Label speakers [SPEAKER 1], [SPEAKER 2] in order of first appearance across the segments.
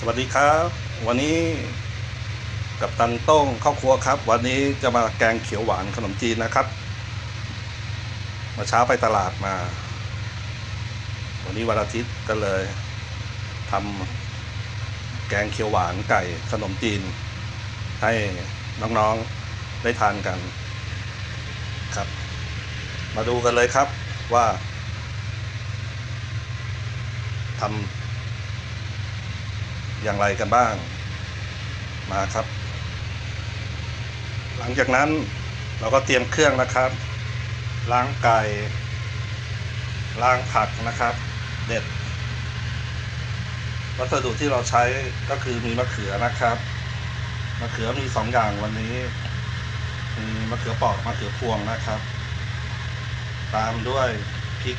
[SPEAKER 1] สวัสดีครับ วันนี้กับตันโต้งข้าวครัวครับ วันนี้จะมาแกงเขียวหวานขนมจีนนะครับ มาเช้าไปตลาดมา วันนี้วันอาทิตย์ก็เลยทำแกงเขียวหวานไก่ขนมจีน ให้น้องๆได้ทานกันครับ มาดูกันเลยครับว่าทำ อย่างไรกันบ้าง มาครับ หลังจากนั้นเราก็เตรียมเครื่องนะครับ ล้างไก่ ล้างผักนะครับ เด็ด วัสดุที่เราใช้ก็คือมีมะเขือนะครับมะเขือมีสองอย่างวันนี้มีมะเขือปอกมะเขือพวงนะครับ ตามด้วยพริก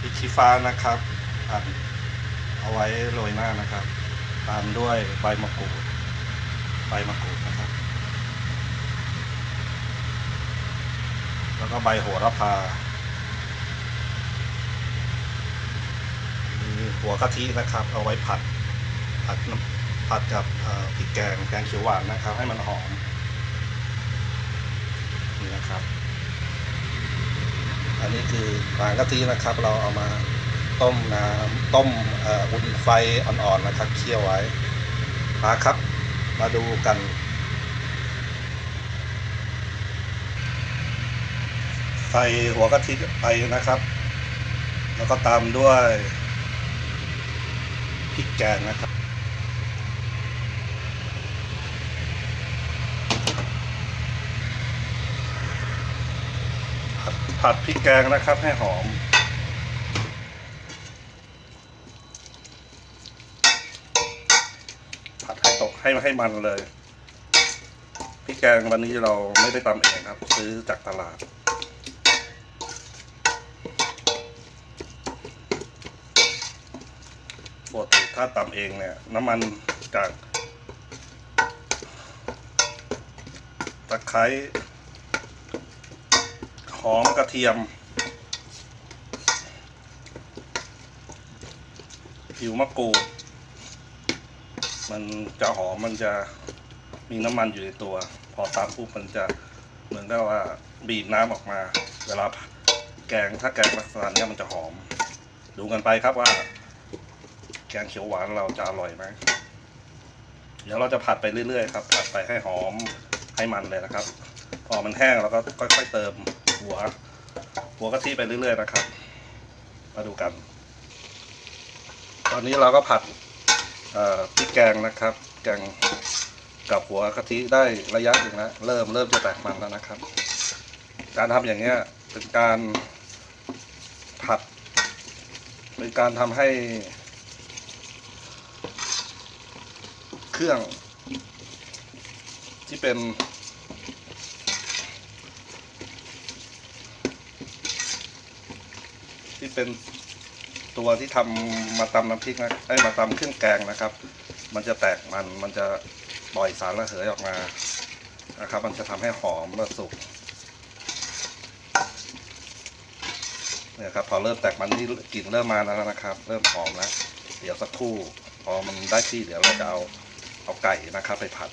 [SPEAKER 1] พริกชี้ฟ้านะครับหั่น เอาไว้โรยหน้านะครับ ตามด้วยใบมะกรูด ใบมะกรูดนะครับ แล้วก็ใบโหระพามีหัวกะทินะครับ เอาไว้ผัด ผัดผัดกับเอ่อพริกแกงแกงเขียวหวานนะครับ ให้มันหอมนี่นะครับ อันนี้คือหางกะทินะครับ เราเอามา ต้มน้ำต้มอุ่นไฟอ่อนๆนะครับเคี่ยวไว้มาครับ มาดูกัน ใส่หัวกะทิไปนะครับ แล้วก็ตามด้วยพริกแกงนะครับผัดพริกแกงนะครับให้หอม ผัด ให้ตกให้ให้มันเลยพริกแกงวันนี้เราไม่ได้ตำเองครับ ซื้อจากตลาด ปกติถ้าตำเองเนี่ย น้ำมันจากตะไคร้หอมกระเทียมผิวมะกรูด มันจะหอมมันจะมีน้ำมันอยู่ในตัว พอตามปุ๊บมันจะเหมือนกับว่าบีบน้ำออกมา เวลาแกงถ้าแกงลักษณะเนี้ยมันจะหอม ดูกันไปครับว่า แกงเขียวหวานเราจะอร่อยไหมเดี๋ยวเราจะผัดไปเรื่อยๆครับผัดไปให้หอมให้มันเลยนะครับ พอมันแห้งเราก็ค่อยๆเติมหัว หัวกะทิไปเรื่อยๆนะครับ มาดูกัน ตอนนี้เราก็ผัด พริกแกงนะครับ แกงกับหัวกะทิได้ระยะหนึ่งแล้วเริ่มเริ่มจะแตกมันแล้วนะครับ การทำอย่างเงี้ยเป็นการผัด เป็นการทำให้ เครื่อง ที่เป็นที่เป็น ตัวที่ทำมาตำน้ำพริกนะไอ้มาตำเครื่องแกงนะครับ มันจะแตกมันมันจะปล่อยสารระเหยออกมานะครับ มันจะทำให้หอมและสุกเนี่ยครับพอเริ่มแตกมันนี่กลิ่นเริ่มมาแล้วนะครับ เริ่มหอมแล้วเดี๋ยวสักครู่พอมันได้ที่เดี๋ยวเราจะเอาเอาไก่นะครับ ไปผัด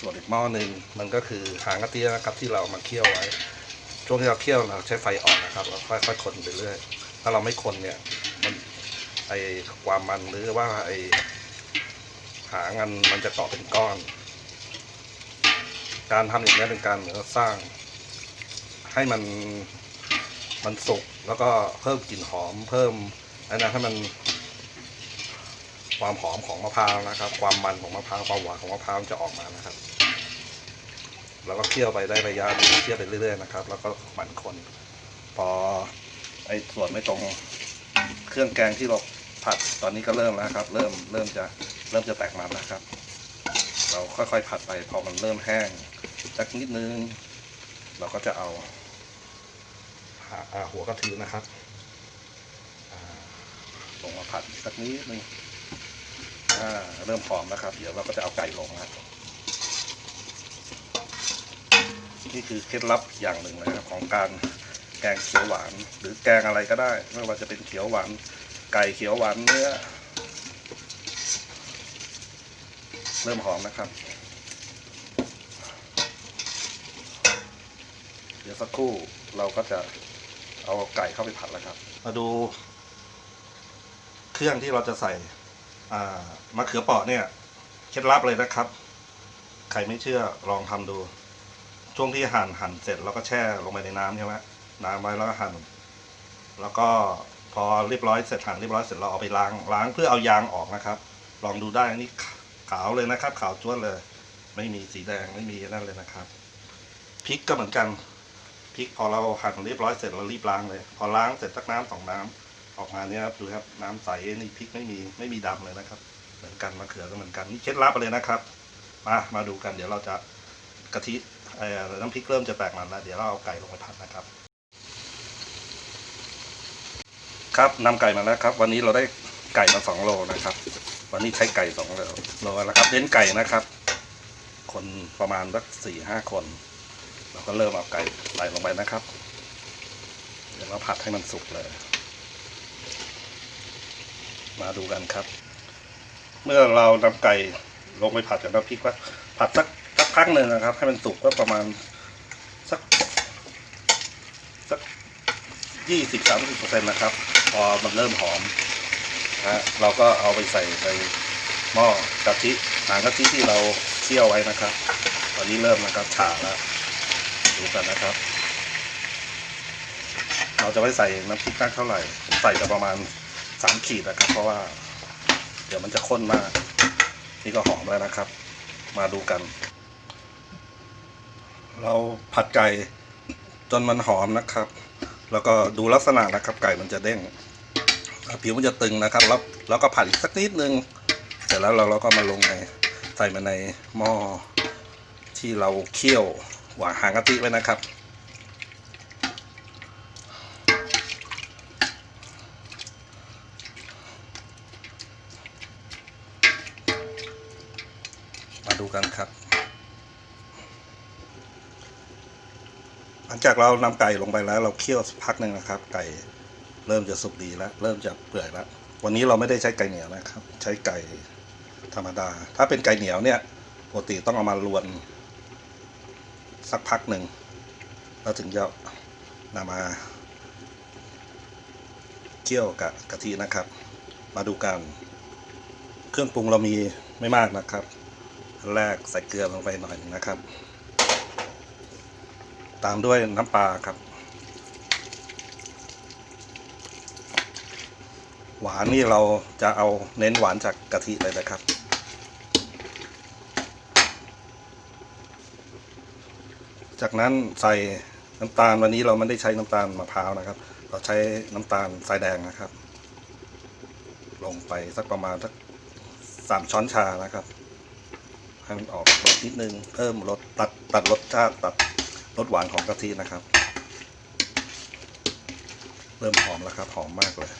[SPEAKER 1] ส่วนอีกหม้อหนึ่งมันก็คือหางกะทินะครับที่เรามาเคี่ยวไว้ช่วงที่เราเคี่ยวเราใช้ไฟอ่อนนะครับเราค่อยๆคนไปเรื่อยถ้าเราไม่คนเนี่ย ไอความมันหรือว่าไอหางมันมันจะเกาะเป็นก้อน การทำอย่างนี้เป็นการเหมือนสร้าง ให้มันมันสุกแล้วก็เพิ่มกลิ่นหอม เพิ่มอันนั้นให้มัน ความหอมของมะพร้าวนะครับ ความมันของมะพร้าวความหวานของมะพร้าวจะออกมานะครับแล้วก็เคี่ยวไปได้ระยะเคี่ยวไปเรื่อยๆนะครับ แล้วก็หมั่นคน พอไอ้ส่วนไม่ตรง เครื่องแกงที่เราผัดตอนนี้ก็เริ่มแล้วครับ เริ่มเริ่มจะเริ่มจะแตกมันแล้วครับ เราค่อยๆผัดไปพอมันเริ่มแห้งสักนิดนึง เราก็จะเอาห,อหัวกะทินะครับลงมาผัดสักนิดนึงอ่าเริ่มหอมแล้วครับ เดี๋ยวเราก็จะเอาไก่ลงนะครับนี่คือเคล็ดลับอย่างหนึ่งนะครับของการ แกงเขียวหวาน หรือแกงอะไรก็ได้ ไม่ว่าจะเป็นเขียวหวาน ไก่เขียวหวานเนื้อ เริ่มหอมนะครับ เดี๋ยวสักครู่เราก็จะเอาไก่เข้าไปผัดแล้วครับ มาดู เครื่องที่เราจะใส่มะเขือเปราะเนี่ยเคล็ดลับเลยนะครับ ใครไม่เชื่อลองทำดู ช่วงที่หั่นหั่นเสร็จเราก็แช่ลงไปในน้ำใช่ไหม น้ำไว้แล้วก็หั่นแล้วก็พอเรียบร้อยเสร็จหั่นเรียบร้อยเสร็จเราเอาไปล้างล้างเพื่อเอายางออกนะครับ ลองดูได้อันนี้ขาวเลยนะครับ ขาวจ้วนเลย ไม่มีสีแดงไม่มีนั่นเลยนะครับพริกก็เหมือนกันพริกพอเราหั่นเรียบร้อยเสร็จเรารีบล้างเลย พอล้างเสร็จสักน้ำสองน้ำออกมาเนี่ยครับดูครับน้ำใสนี่พริกไม่มีไม่มีดำเลยนะครับ เหมือนกันมะเขือก็เหมือนกันนี่เคล็ดลับเลยนะครับ มามาดูกันเดี๋ยวเราจะกะทิเอ่อน้ำพริกเริ่มจะแตกมันแล้วเดี๋ยวเราเอาไก่ลงไปผัดนะครับ ครับนำไก่มาแล้วครับ วันนี้เราได้ไก่มาสองโลนะครับ วันนี้ใช้ไก่สองโลโลแล้วครับเน้นไก่นะครับ คนประมาณสักสี่ห้าคน เราก็เริ่มเอาไก่ใส่ลงไปนะครับ เดี๋ยวเราผัดให้มันสุกเลย มาดูกันครับ เมื่อเรานำไก่ลงไปผัดกับน้ำพริกว่าผัดสักสักพักหนึ่งนะครับ ให้มันสุกก็ประมาณสักสักยี่สิบสามสิบเปอร์เซ็นต์นะครับ พอมันเริ่มหอมนะฮะเราก็เอาไปใส่ในหม้อกะทิหางกะทิที่เราเคี่ยวไว้นะครับ ตอนนี้เริ่มนะครับฉาแล้วดูกันนะครับ เราจะไม่ใส่น้ำพริกมากเท่าไหร่ผมใส่จะประมาณสามขีดนะครับ เพราะว่า เดี๋ยวมันจะข้นมาก นี่ก็หอมแล้วนะครับ มาดูกัน เราผัดไก่จนมันหอมนะครับ แล้วก็ดูลักษณะนะครับ ไก่มันจะเด้งผิวมันจะตึงนะครับ แล้วแล้วก็ผัดอีกสักนิดนึงเสร็จแล้วเราเราก็มาลงในใส่มาในหม้อที่เราเคี่ยวหวานหางกะทิไว้นะครับ มาดูกันครับ หลังจากเรานำไก่ลงไปแล้ว เราเคี่ยวสักพักหนึ่งนะครับ ไก่เริ่มจะสุกดีแล้วเริ่มจะเปื่อยแล้ววันนี้เราไม่ได้ใช้ไก่เหนียวนะครับ ใช้ไก่ธรรมดา ถ้าเป็นไก่เหนียวเนี่ยปกติต้องเอามาลวน สักพักหนึ่งแล้วถึงจะนำมาเคี่ยวกับกะทินะครับ มาดูกัน เครื่องปรุงเรามีไม่มากนะครับ แรกใส่เกลือลงไปหน่อยนะครับ ตามด้วยน้ำปลาครับ หวานนี่เราจะเอาเน้นหวานจากกะทิเลยนะครับ จากนั้นใส่น้ำตาลวันนี้เราไม่ได้ใช้น้ำตาลมะพร้าวนะครับ เราใช้น้ำตาลทรายแดงนะครับ ลงไปสักประมาณสักสามช้อนชานะครับให้มันออกรสนิดนึงเพิ่มรสตัดตัดรสชาติตัด รสหวานของกะทินะครับ เริ่มหอมแล้วครับ หอมมากเลย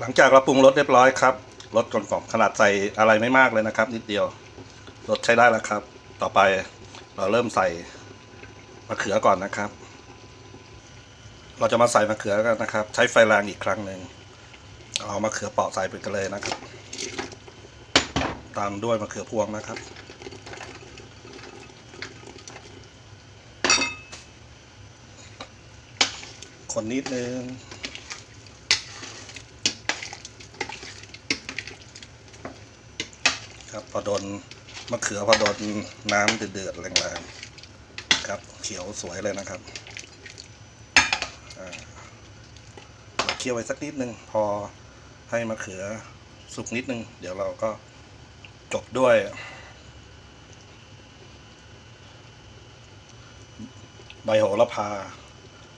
[SPEAKER 1] หลังจากเราปรุงรสเรียบร้อยครับรสกลมกล่อมขนาดใส่อะไรไม่มากเลยนะครับ นิดเดียวรสใช้ได้แล้วครับ ต่อไปเราเริ่มใส่มะเขือก่อนนะครับ เราจะมาใส่มะเขือกันนะครับ ใช้ไฟแรงอีกครั้งหนึ่งเอามะเขือเปราะใส่ไปกันเลยนะครับ ตามด้วยมะเขือพวงนะครับ คนนิดนึงครับพอโดนมะเขือพอโดนน้ำเดือดๆแรงๆครับเขียวสวยเลยนะครับเเคี่ยวไว้สักนิดนึงพอให้มะเขือสุกนิดนึง เดี๋ยวเราก็ จบด้วย ใบโหระพา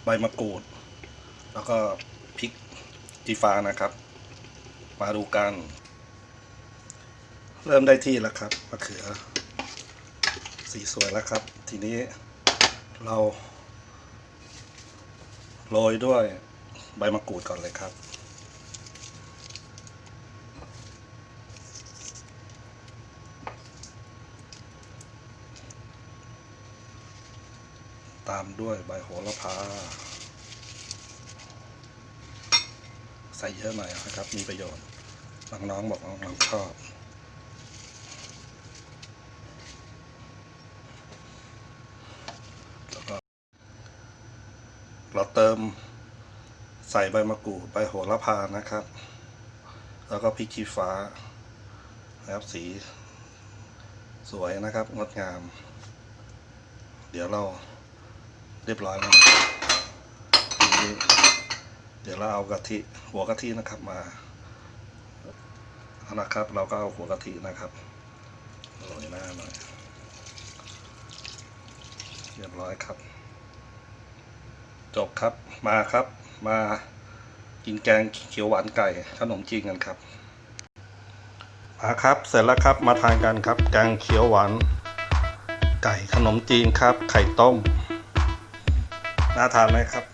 [SPEAKER 1] ใบมะกรูด แล้วก็พริกจีฟ้านะครับ มาดูกัน เริ่มได้ที่แล้วครับมะเขือ สีสวยแล้วครับ ทีนี้เรา โรยด้วยใบมะกรูดก่อนเลยครับ ตามด้วยใบโหระพา ใส่เยอะหน่อยนะครับ มีประโยชน์บางน้องบอกน้องๆชอบ แล้วก็เราเติมใส่ใบมะกรูดใบโหระพานะครับ แล้วก็พริกชี้ฟ้านะครับสีสวยนะครับ งดงาม เดี๋ยวเรา เรียบร้อยแล้วทีนี้เดี๋ยวเราเอากะทิหัวกะทินะครับมาเอานะครับ เราก็เอาหัวกะทินะครับโรยหน้าหน่อยเรียบร้อยครับ จบครับมาครับ มากินแกงเขียวหวานไก่ขนมจีนกันครับมาครับ เสร็จแล้วครับมาทานกันครับ แกงเขียวหวานไก่ขนมจีนครับ ไข่ต้ม น่าทานไหมครับ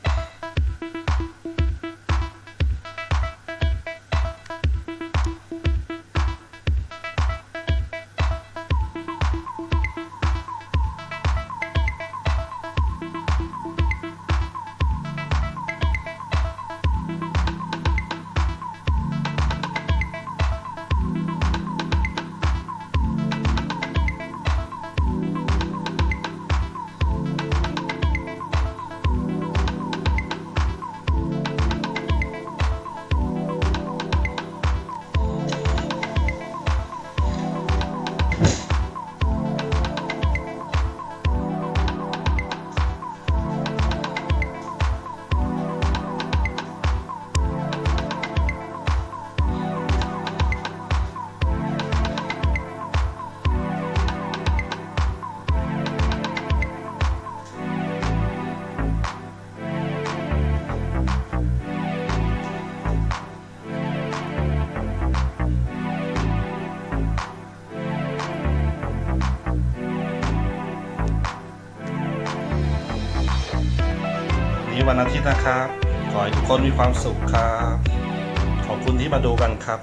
[SPEAKER 1] วันอาทิตย์นะครับ ขอให้ทุกคนมีความสุขครับ ขอบคุณที่มาดูกันครับ